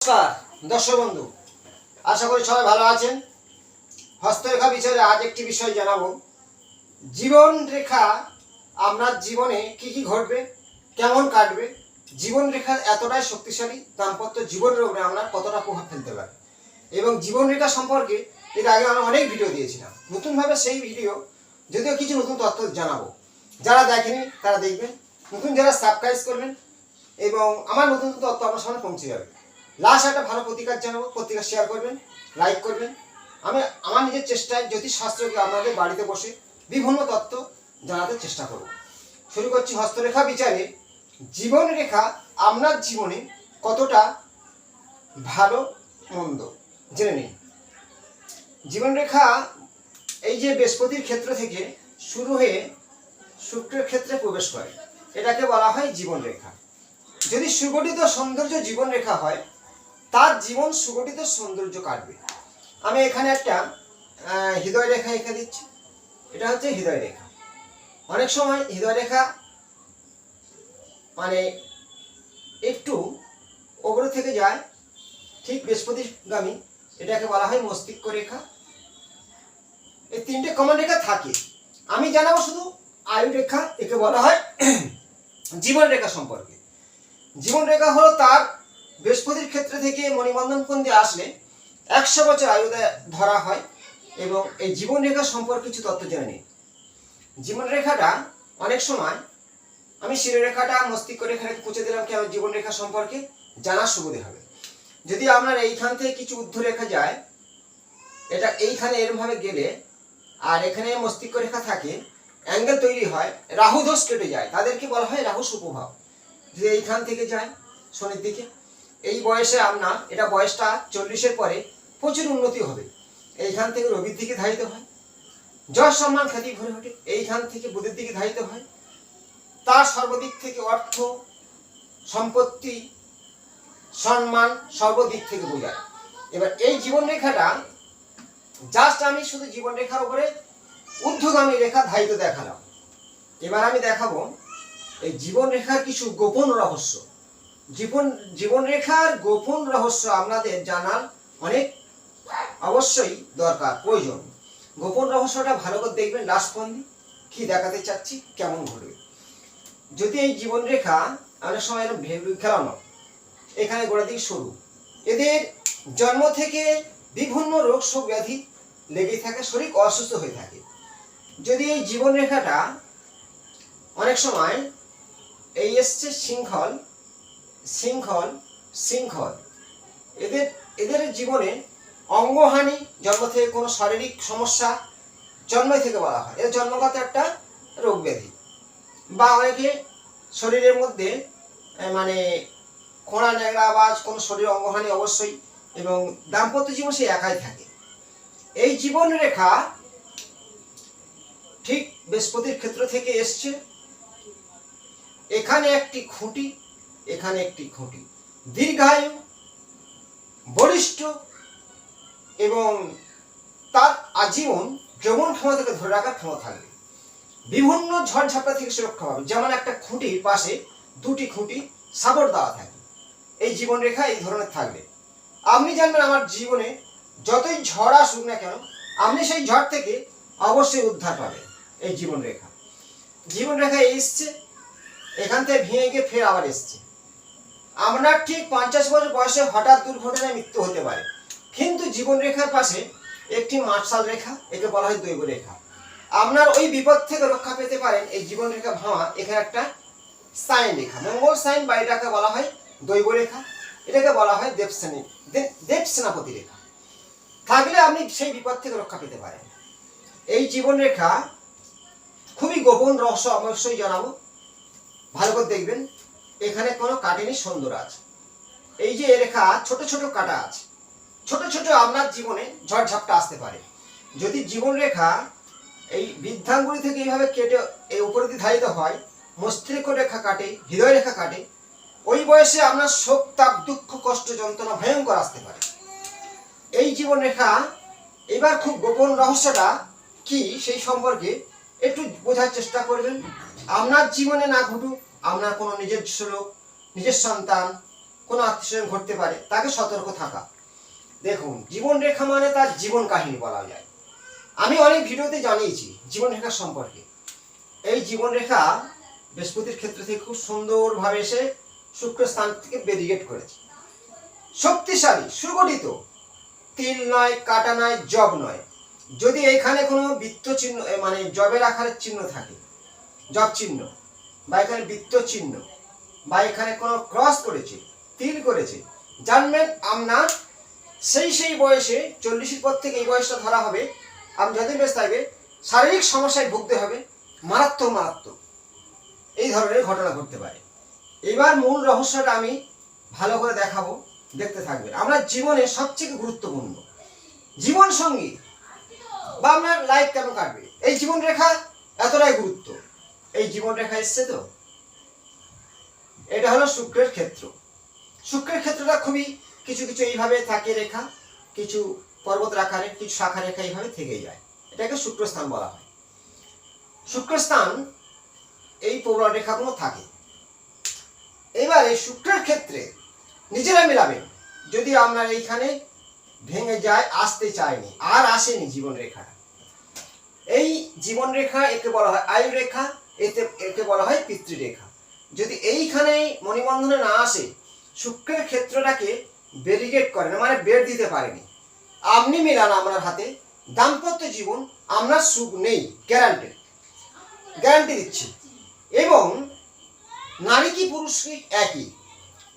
নমস্কার দর্শক বন্ধু আশা করি সবাই ভালো আছেন। হস্তরেখা বিষয়ে আজ একটি বিষয় জানাব। জীবন রেখা, আপনার জীবনে কি কি ঘটবে, কেমন কাটবে, জীবন রেখা এতটাই শক্তিশালী, দাম্পত্য জীবনের উপরে আপনার কতটা প্রভাব ফেলতে পারে। এবং জীবন রেখা সম্পর্কে এর আগে আমরা অনেক ভিডিও দিয়েছিলাম। নতুনভাবে সেই ভিডিও যদিও কিছু নতুন তথ্য জানাব। যারা দেখেনি, তারা দেখবেন। নতুন যারা সাবস্ক্রাইব করবেন, এবং আমার নতুন নতুন তথ্য আপনার সামনে পৌঁছে যাবে। লাস্ট একটা ভালো প্রতিকার জানাব, প্রতিকার শেয়ার করবেন লাইক করবেন। আমি, আমার নিজের চেষ্টায় জ্যোতিষশাস্ত্রকে আপনাদের বাড়িতে বসে বিভিন্ন তথ্য জানাতে চেষ্টা করব। শুরু করছি হস্তরেখা বিচারে। জীবন রেখা আপনার জীবনে কতটা ভালো, মন্দ? জেনে নিন। জীবনরেখা এই যে বৃহস্পতির ক্ষেত্র থেকে শুরু হয়ে শুক্রের ক্ষেত্রে প্রবেশ করে, এটাকে বলা হয় জীবনরেখা। যদি সুগঠিত সৌন্দর্য জীবনরেখা হয় তার জীবন সুগঠিত সৌন্দর্য কাটবে। আমি এখানে একটা হৃদয় রেখা এঁকে দিচ্ছি। এটা হচ্ছে হৃদয় রেখা অনেক সময় হৃদয় রেখা মানে একটু ওপরে থেকে যায়, ঠিক বৃহস্পতিগামী, এটাকে বলা হয় মস্তিষ্ক রেখা। এই তিনটে কমন রেখা থাকে। আমি জানাব শুধু আয়ু রেখা, একে বলা হয় জীবন রেখা সম্পর্কে। জীবন রেখা হলো তার বৃহস্পতির ক্ষেত্র থেকে মণিবন্ধন পন্থী আসলে একশো বছর আয়ু দেয়- ধরা হয় এবং এই জীবন রেখা সম্পর্কে কিছু তথ্য জেনে নিন জীবন রেখাটা অনেক সময় আমি শিরোরেখাটা মস্তিষ্ক রেখাটাকে পুঁছে দিলাম কি আমার জীবন রেখা সম্পর্কে জানার সুবিধে হবে। যদি আপনার এইখান থেকে কিছু ঊর্ধ্ব রেখা যায়, এটা এইখানে এরমভাবে গেলে আর এখানে মস্তিষ্ক রেখা থাকে, অ্যাঙ্গেল তৈরি হয়, রাহু দোষ কেটে যায়। তাদেরকে বলা হয় রাহু সুপ্রভাব। যদি এইখান থেকে যায়, শনির দিকে এই বয়সে আপনার, এটা বয়সটা চল্লিশের পরে প্রচুর উন্নতি হবে। এইখান থেকে রবির দিকে ধারিত হয়। যশ সম্মান খ্যাতি ভরে ওঠে। এইখান থেকে বুধের দিকে ধারিত হয়। তার সর্বদিক থেকে অর্থ, সম্পত্তি, সম্মান সর্বদিক থেকে বোঝায়। এবার এই জীবন রেখাটা জাস্ট আমি শুধু জীবন রেখার উপরে ঊর্ধ্বগামী রেখা ধারিত দেখালাম। এবার আমি দেখাবো, এই জীবন রেখার কিছু গোপন রহস্য। জীবন জীবন রেখার গোপন রহস্য আপনাদের জানার অনেক অবশ্যই দরকার, প্রয়োজন। গোপন রহস্যটা ভালো করে দেখবেন লাস্ট পন্দি কি দেখাতে চাচ্ছি, কেমন ঘটবে। যদি এই জীবন রেখা অনেক সময় ভেবে খেলানো এখানে গোড়া দিকে সরু। এদের জন্ম থেকে বিভিন্ন রোগ শোক ব্যাধি লেগেই থাকে, শরীর অসুস্থ হয়ে থাকে। যদি এই জীবন রেখাটা অনেক সময় এই এসছে শৃঙ্খল শৃঙ্খল শৃঙ্খল। এদের এদের জীবনে অঙ্গহানি জন্ম থেকে কোনো শারীরিক সমস্যা জন্ম থেকে বলা হয়। এর জন্মগত একটা রোগ ব্যাধি বা অনেকে শরীরের মধ্যে মানে খোঁড়া ন্যাংরা আওয়াজ কোনো শরীর অঙ্গহানি অবশ্যই এবং দাম্পত্য জীবন সে একাই থাকে। এই জীবন রেখা ঠিক বৃহস্পতির ক্ষেত্র থেকে এসছে। এখানে একটি খুঁটি এখানে একটি খুঁটি। দীর্ঘায়ু, বলিষ্ঠ এবং তার আজীবন যৌবন ক্ষমতাকে ধরে রাখার ক্ষমতা থাকবে। বিভিন্ন ঝড়ঝাপটা থেকে সুরক্ষা পাবে। যেমন একটা খুঁটির পাশে দুটি খুঁটি সাপোর্ট দেওয়া থাকে। এই জীবন রেখা এই ধরনের থাকবে। আপনি জানবেন আমার জীবনে যতই ঝড় আসুক না কেন, আপনি সেই ঝড় থেকে অবশ্যই উদ্ধার পাবেন এই জীবন রেখা জীবন রেখা এসছে, এখান থেকে ভেঙে গিয়ে ফের আবার এসছে। আপনার ঠিক পঞ্চাশ বছর বয়সে হঠাৎ দুর্ঘটনায় মৃত্যু হতে পারে। কিন্তু জীবন রেখার পাশে একটি মার্শাল রেখা, একে বলা হয় দৈব রেখা আপনার ওই বিপদ থেকে রক্ষা পেতে পারেন এই জীবন রেখা ভাঙা এখানে একটা সাইন রেখা। মঙ্গল সাইন বা এটাকে বলা হয় দৈব রেখা এটাকে বলা হয় দেবসেনী দেব সেনাপতি রেখা। থাকলে আপনি সেই বিপদ থেকে রক্ষা পেতে পারেন। এই জীবন রেখা খুবই গোপন রহস্য, অবশ্যই জানাব। ভালো করে দেখবেন। এখানে কোনো কাটেনি সুন্দর আছে। এই যে রেখা ছোট ছোট কাটা আছে। ছোট ছোট আপনার জীবনে ঝড়ঝাপটা আসতে পারে। যদি জীবন রেখা এই বৃদ্ধাঙ্গুলি থেকে এইভাবে কেটে এই উপরে ধারিত হয়, মস্তিষ্ক রেখা কাটে, হৃদয় রেখা কাটে, ওই বয়সে আপনার শোক, তাপ, দুঃখ, কষ্ট, যন্ত্রণা ভয়ঙ্কর আসতে পারে। এই জীবন রেখা এবার খুব গোপন রহস্যটা কি সেই সম্পর্কে একটু বোঝার চেষ্টা করবেন। আপনার জীবনে না ঘটুক আপনার কোনো নিজস্ব লোক নিজের সন্তান, কোনো আত্মীয় ঘটতে পারে, তাকে সতর্ক থাকা। দেখুন, জীবন রেখা মানে তার জীবন কাহিনী বলা যায়। আমি অনেক ভিডিওতে জানিয়েছি জীবন রেখা সম্পর্কে। এই জীবন রেখা বৃহস্পতির ক্ষেত্র থেকে খুব সুন্দরভাবে এসে শুক্র স্থান থেকে ব্যারিগেট করেছে। শক্তিশালী, সুগঠিত। তিল নয়, কাটা নয়, জব নয়। যদি এখানে কোনো বৃত্ত চিহ্ন মানে জবের আকারের চিহ্ন থাকে, জব চিহ্ন বা এখানে বৃত্ত চিহ্ন বা এখানে কোনো ক্রস করেছে, তিল করেছে, জানবেন আপনার সেই সেই বয়সে, চল্লিশের পর থেকে এই বয়সটা ধরা হবে আপনি যতদিন বেশ থাকবে, শারীরিক সমস্যায় ভুগতে হবে, মারাত্মক মারাত্মক। এই ধরনের ঘটনা ঘটতে পারে। এবার মূল রহস্যটা আমি ভালো করে দেখাবো, দেখতে থাকবেন। আমরা জীবনে সবচেয়ে গুরুত্বপূর্ণ জীবন সঙ্গী বা আপনার লাইফ কেন কাটবে? এই জীবন রেখা এতটাই গুরুত্ব। এই জীবন রেখা এসছে তো? এটা হলো শুক্রের ক্ষেত্র। শুক্রের ক্ষেত্রটা খুবই কিছু কিছু এইভাবে থাকে রেখা, কিছু পর্বত আকারে কিছু শাখা রেখা এইভাবে থেকে যায়। এটাকে শুক্রস্থান বলা হয়। শুক্রস্থান এই প্রবল রেখাগুলো থাকে। এবার শুক্রের ক্ষেত্রে নিজেরা মেলাবেন যদি আপনার এইখানে ভেঙে যায়, আসতে চায়নি আর আসেনি জীবন রেখাটা। এই জীবন রেখা একে বলা হয় আয়ু রেখা। এতে, একে বলা হয় পিতৃরেখা। যদি এইখানে মণিবন্ধনে না আসে, শুক্রের ক্ষেত্রটাকে ব্যারিগেট করে না মানে বের দিতে পারেনি। আপনি মিলান আপনার হাতে, দাম্পত্য জীবন আপনার সুখ নেই গ্যারান্টেড গ্যারান্টি দিচ্ছি। এবং নারী কি পুরুষ কি একই?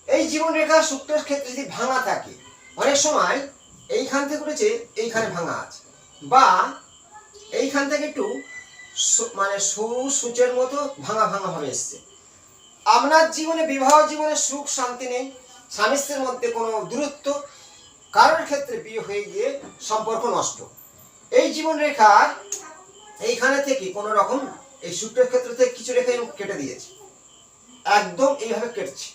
এই জীবন রেখা শুক্রের ক্ষেত্রে যদি ভাঙা থাকে, অনেক সময় এইখান থেকে উঠেছে, এইখানে ভাঙা আছে। বা এইখান থেকে একটু মানে সরু সূচের মতো ভাঙা ভাঙা ভাবে এসছে। আপনার জীবনে, বিবাহ জীবনে সুখ, শান্তি নেই। স্বামী স্ত্রীর মধ্যে কোনো দূরত্ব, কারোর ক্ষেত্রে বিয়ে হয়ে গিয়ে সম্পর্ক নষ্ট। এই জীবন রেখার এইখানে থেকে কোনো রকম এই শুক্রের ক্ষেত্র থেকে কিছু রেখা কেটে দিয়েছে। একদম এইভাবে কেটেছে।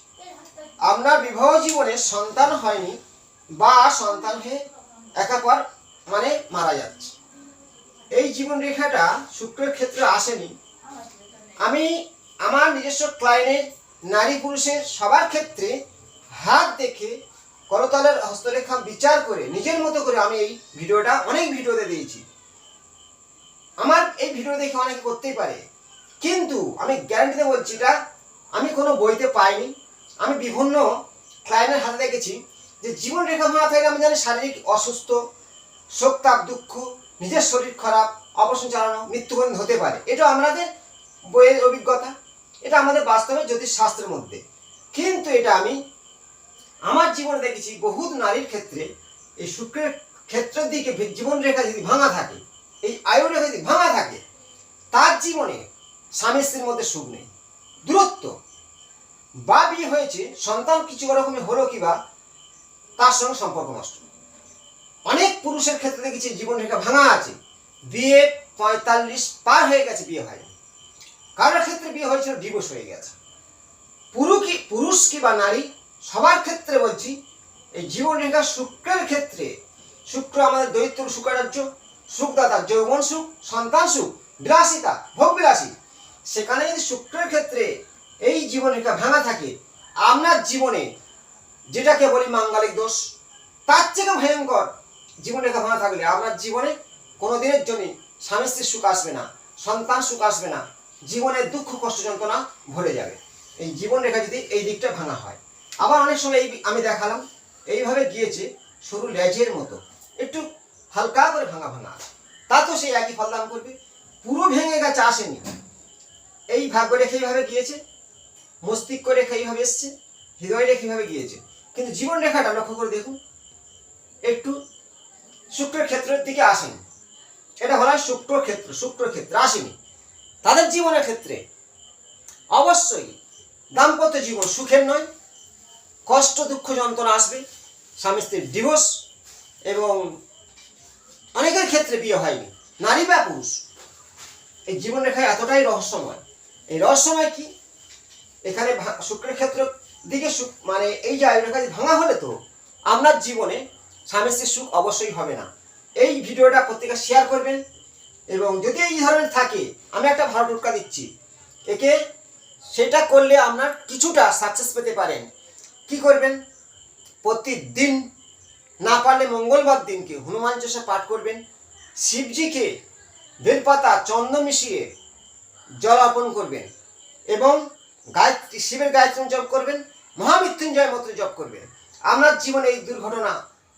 আপনার বিবাহ জীবনে সন্তান হয়নি বা সন্তান হয়ে একাপর মানে মারা যাচ্ছে। এই জীবন রেখাটা শুক্রের ক্ষেত্রে আসেনি। আমি আমার নিজস্ব ক্লায়েন্টের নারী পুরুষের সবার ক্ষেত্রে হাত দেখে করতলের হস্তরেখা বিচার করে নিজের মতো করে আমি এই ভিডিওটা অনেক ভিডিওতে দিয়েছি। আমার এই ভিডিও দেখে অনেকে করতেই পারে। কিন্তু আমি গ্যারান্টিতে বলছি এটা আমি কোনো বইতে পাইনি। আমি বিভিন্ন ক্লায়েন্টের হাতে দেখেছি যে জীবন রেখা ভাঙা থাকলে আমি জানি শারীরিক অসুস্থ, শোক, তাপ, দুঃখ নিজের শরীর খারাপ, অপারেশন চালানো, মৃত্যুবরণ হতে পারে। এটা আমাদের বইয়ের অভিজ্ঞতা। এটা আমাদের বাস্তবে জ্যোতিষ শাস্ত্রের মধ্যে। কিন্তু এটা আমি আমার জীবনে দেখেছি, বহুত নারীর ক্ষেত্রে এই শুক্রের ক্ষেত্রের দিকে জীবন রেখা যদি ভাঙা থাকে, এই আয়ু রেখা যদি ভাঙা থাকে, তার জীবনে স্বামী স্ত্রীর মধ্যে সুখ নেই। দূরত্ব। বা বিয়ে হয়েছে, সন্তান কিছু রকমের হলো কিবা তার সঙ্গে সম্পর্ক নষ্ট। অনেক পুরুষের ক্ষেত্রে দেখেছি জীবন রেখা ভাঙা আছে। বিয়ে পঁয়তাল্লিশ পার হয়ে গেছে, বিয়ে হয়নি। কারোর ক্ষেত্রে বিয়ে হয়েছিল ডিভোর্স হয়ে গেছে। পুরু কি পুরুষ কি বা নারী, সবার ক্ষেত্রে বলছি, এই জীবন রেখা শুক্রের ক্ষেত্রে, শুক্র আমাদের দৈত্য শুক্রাচার্য সুখদাতা যৌবন সুখ সন্তান সুখ বিলাসিতা ভোগ বিলাসী সেখানে যদি শুক্রের ক্ষেত্রে এই জীবন রেখা ভাঙা থাকে, আপনার জীবনে যেটাকে বলি মাঙ্গলিক দোষ, তার থেকে ভয়ঙ্কর জীবন রেখা ভাঙা থাকলে আপনার জীবনে কোনো দিনের জন্য স্বামী স্ত্রীর সুখ আসবে না, সন্তান সুখ আসবে না, জীবনে দুঃখ, কষ্ট, যন্ত্রণা ভরে যাবে। এই জীবন রেখা যদি এই দিকটা ভাঙা হয়, আবার অনেক সময় এই আমি দেখালাম, এইভাবে গিয়েছে সরু লেজের মতো, একটু হালকা করে ভাঙা ভাঙা তা তো সেই একই ফলদান করবে, পুরো ভেঙে গেছে, আসেনি। এই ভাগ্য রেখে এইভাবে গিয়েছে, মস্তিষ্ক রেখা এইভাবে এসছে, হৃদয় রেখা এইভাবে গিয়েছে। কিন্তু জীবন রেখাটা লক্ষ্য করে দেখুন, একটু শুক্রের ক্ষেত্রের দিকে আসেনি। এটা হয় শুক্র ক্ষেত্র শুক্র ক্ষেত্র আসেনি। তাদের জীবনের ক্ষেত্রে অবশ্যই দাম্পত্য জীবন সুখের নয়, কষ্ট, দুঃখ, যন্ত্রণা আসবে। স্বামী স্ত্রীর ডিভোর্স এবং অনেকের ক্ষেত্রে বিয়ে হয়নি। নারী বা পুরুষ, এই জীবন রেখায় এতটাই রহস্যময়। এই রহস্যময় কি? এখানে শুক্রের ক্ষেত্র দিকে মানে এই যে আয়ু রেখা যদি ভাঙা হলে তো আপনার জীবনে স্বামী স্ত্রীর সুখ অবশ্যই হবে না। এই ভিডিওটা প্রত্যেকে শেয়ার করবেন এবং যদি এই ধরনের থাকে, আমি একটা ভালো টোটকা দিচ্ছি। একে, সেটা করলে আপনার কিছুটা সাকসেস পেতে পারেন। কি করবেন? প্রতিদিন না পারলে মঙ্গলবার দিনকে হনুমান চাষা পাঠ করবেন। শিবজিকে বেলপাতা চন্দন মিশিয়ে জল অর্পণ করবেন এবং গায়ত্রী, শিবের গায়ত্রী জপ করবেন, মহামৃত্যুঞ্জয় মন্ত্র জপ করবেন। আপনার জীবনে এই দুর্ঘটনা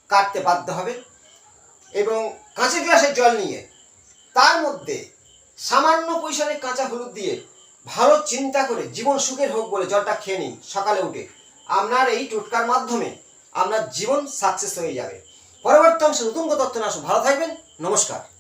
কাটতে বাধ্য হবে। এবং কাঁচের গ্লাসের জল নিয়ে তার মধ্যে সামান্য পয়সারে কাঁচা হলুদ দিয়ে ভালো চিন্তা করে জীবন সুখের হোক বলে জলটা খেয়ে নিন সকালে উঠে। আপনার এই টোটকার মাধ্যমে আপনার জীবন সাকসেস হয়ে যাবে। পরবর্তী অংশে নতুন তথ্য না আসুন। ভালো থাকবেন। নমস্কার।